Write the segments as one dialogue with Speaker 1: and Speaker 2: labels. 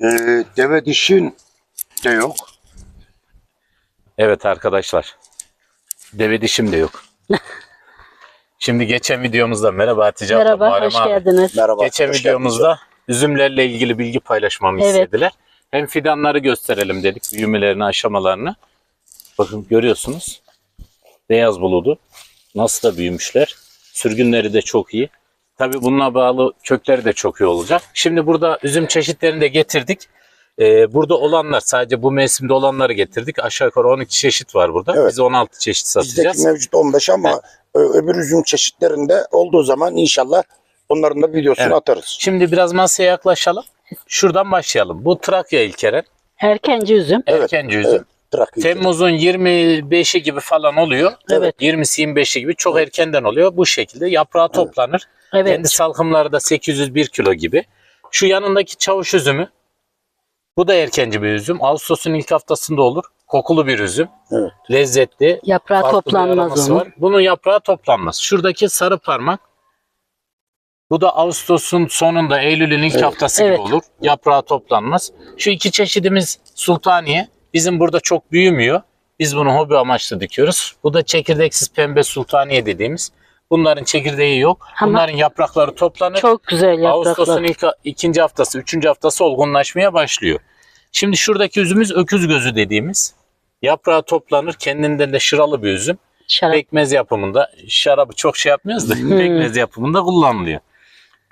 Speaker 1: Ee, deve dişin de yok.
Speaker 2: Evet arkadaşlar. Deve dişim de yok. Şimdi geçen videomuzda merhaba Hatice abla,
Speaker 3: Merhaba,
Speaker 2: Muharrem
Speaker 3: hoş
Speaker 2: abi.
Speaker 3: geldiniz.
Speaker 1: Merhaba.
Speaker 2: Geçen
Speaker 1: hoş
Speaker 2: videomuzda üzümlerle ilgili bilgi paylaşmamı
Speaker 3: Evet.
Speaker 2: istediler. Hem fidanları gösterelim dedik, büyümelerini, aşamalarını. Bakın görüyorsunuz. Beyaz buludu. Nasıl da büyümüşler. Sürgünleri de çok iyi. Tabii bununla bağlı kökleri de çok iyi olacak. Şimdi burada üzüm çeşitlerini de getirdik. Ee, burada olanlar sadece bu mevsimde olanları getirdik. Aşağı yukarı 12 çeşit var burada.
Speaker 1: Evet.
Speaker 2: Biz 16 çeşit satacağız.
Speaker 1: Bizdeki mevcut 15 ama ö- öbür üzüm çeşitlerinde olduğu zaman inşallah onların da videosunu
Speaker 2: Evet.
Speaker 1: atarız.
Speaker 2: Şimdi biraz masaya yaklaşalım. Şuradan başlayalım. Bu Trakya ilkeren.
Speaker 3: Erkenci üzüm.
Speaker 1: Evet,
Speaker 2: Erkenci üzüm.
Speaker 1: Evet. Trakya.
Speaker 2: Temmuz'un 25'i gibi falan oluyor.
Speaker 3: Evet.
Speaker 2: 20'si 25'i gibi çok erkenden oluyor. Bu şekilde yaprağı toplanır.
Speaker 3: Evet.
Speaker 2: Kendi salkımları da 801 kilo gibi. Şu yanındaki çavuş üzümü. Bu da erkenci bir üzüm. Ağustos'un ilk haftasında olur. Kokulu bir üzüm.
Speaker 1: Evet.
Speaker 2: Lezzetli.
Speaker 3: Yaprağı toplanmaz onun.
Speaker 2: var. Bunun yaprağı toplanmaz. Şuradaki sarı parmak. Bu da Ağustos'un sonunda Eylül'ün ilk
Speaker 1: Evet.
Speaker 2: haftası
Speaker 3: Evet.
Speaker 2: gibi olur. Yaprağı toplanmaz. Şu iki çeşidimiz Sultaniye. Bizim burada çok büyümüyor. Biz bunu hobi amaçlı dikiyoruz. Bu da çekirdeksiz pembe sultaniye dediğimiz. Bunların çekirdeği yok.
Speaker 3: Ama
Speaker 2: Bunların yaprakları toplanır.
Speaker 3: Çok güzel
Speaker 2: Ağustos'un
Speaker 3: yapraklar.
Speaker 2: ilk ikinci haftası, üçüncü haftası olgunlaşmaya başlıyor. Şimdi şuradaki üzümümüz öküz gözü dediğimiz. Yaprağı toplanır. Kendinden de şıralı bir üzüm.
Speaker 3: Şarap.
Speaker 2: Pekmez yapımında, şarabı çok şey yapmıyoruz da pekmez yapımında kullanılıyor.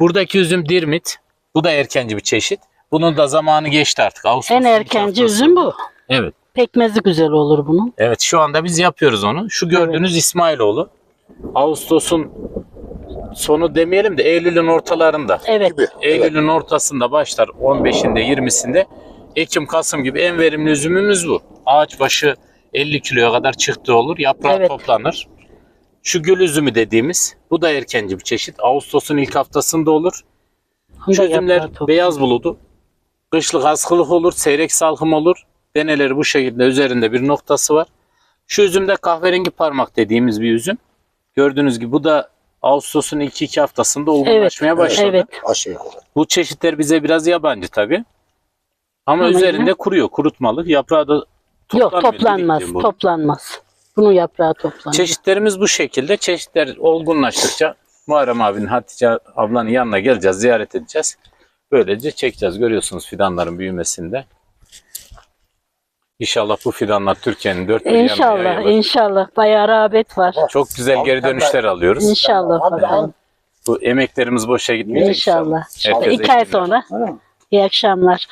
Speaker 2: Buradaki üzüm dirmit. Bu da erkenci bir çeşit. Bunun da zamanı geçti artık. Ağustos'un
Speaker 3: En erkenci üzüm bu.
Speaker 2: Evet.
Speaker 3: Pekmezi güzel olur bunun.
Speaker 2: Evet şu anda biz yapıyoruz onu. Şu gördüğünüz İsmailoğlu. Ağustos'un sonu demeyelim de Eylül'ün ortalarında.
Speaker 3: Evet.
Speaker 1: Gibi. Evet.
Speaker 2: Eylül'ün ortasında başlar 15'inde 20'sinde. Ekim Kasım gibi en verimli üzümümüz bu. Ağaç başı 50 kiloya kadar çıktığı olur. Yaprağı
Speaker 3: Evet.
Speaker 2: toplanır. Şu gül üzümü dediğimiz bu da erkenci bir çeşit. Ağustos'un ilk haftasında olur. Şu üzümler beyaz buludu. Kışlık askılık olur, seyrek salkım olur. Deneleri bu şekilde üzerinde bir noktası var. Şu üzümde kahverengi parmak dediğimiz bir üzüm. Gördüğünüz gibi bu da Ağustos'un ilk iki haftasında olgunlaşmaya başladı.
Speaker 3: Evet.
Speaker 1: Aşağı yukarı.
Speaker 2: Bu çeşitler bize biraz yabancı tabi. Ama
Speaker 3: Ama
Speaker 2: üzerinde
Speaker 3: yine-
Speaker 2: kuruyor, kurutmalık. Yaprağı da
Speaker 3: Yok
Speaker 2: toplanmıyor.
Speaker 3: toplanmaz.
Speaker 2: dedik bu.
Speaker 3: Toplanmaz. Bunun yaprağı toplanır.
Speaker 2: Çeşitlerimiz bu şekilde. Çeşitler olgunlaştıkça Muharrem abinin, Hatice ablanın yanına geleceğiz, ziyaret edeceğiz. Böylece çekeceğiz. Görüyorsunuz fidanların büyümesinde. İnşallah bu fidanlar Türkiye'nin dört bir yanına
Speaker 3: İnşallah,
Speaker 2: yayılır.
Speaker 3: inşallah. Bayağı rağbet var.
Speaker 2: Çok güzel geri dönüşler alıyoruz.
Speaker 3: İnşallah bakalım.
Speaker 2: Bu emeklerimiz boşa gitmeyecek
Speaker 3: İnşallah.
Speaker 2: Herkese
Speaker 3: İki ay
Speaker 2: iyi günler.
Speaker 3: sonra. İyi akşamlar.